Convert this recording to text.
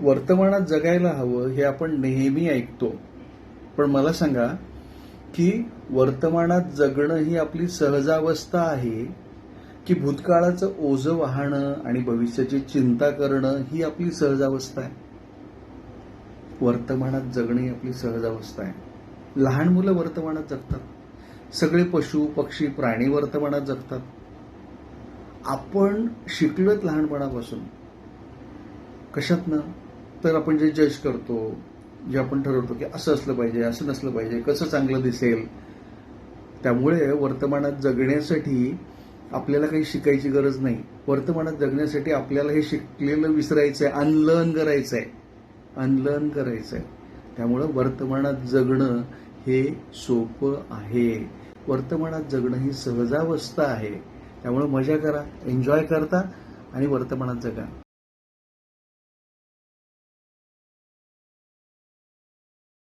वर्तमानात जगायला हवं हे आपण नेहमी ऐकतो. पण मला सांगा की वर्तमानात जगणं ही आपली सहजावस्था आहे की भूतकाळाचं ओझं वाहणं आणि भविष्याची चिंता करणं ही आपली सहजावस्था आहे? वर्तमानात जगणं ही आपली सहजावस्था आहे. लहान मुलं वर्तमानात जगतात. सगळे पशु पक्षी प्राणी वर्तमानात जगतात. आपण शिकलोत लहानपणापासून. कशातनं? तर आपण जे जज करतो जे आपण ठरवतो की असं असलं पाहिजे असं नसलं पाहिजे कसं चांगलं दिसेल त्यामुळे वर्तमानात जगण्यासाठी आपल्याला काही शिकायची गरज नाही. वर्तमानात जगण्यासाठी आपल्याला हे शिकलेलं विसरायचं आहे अनलर्न करायचं आहे अनलर्न करायचं आहे त्यामुळं वर्तमानात जगणं हे सोपं आहे. वर्तमानात जगणं ही सहजावस्था आहे. त्यामुळं मजा करा एन्जॉय करता आणि वर्तमानात जगा.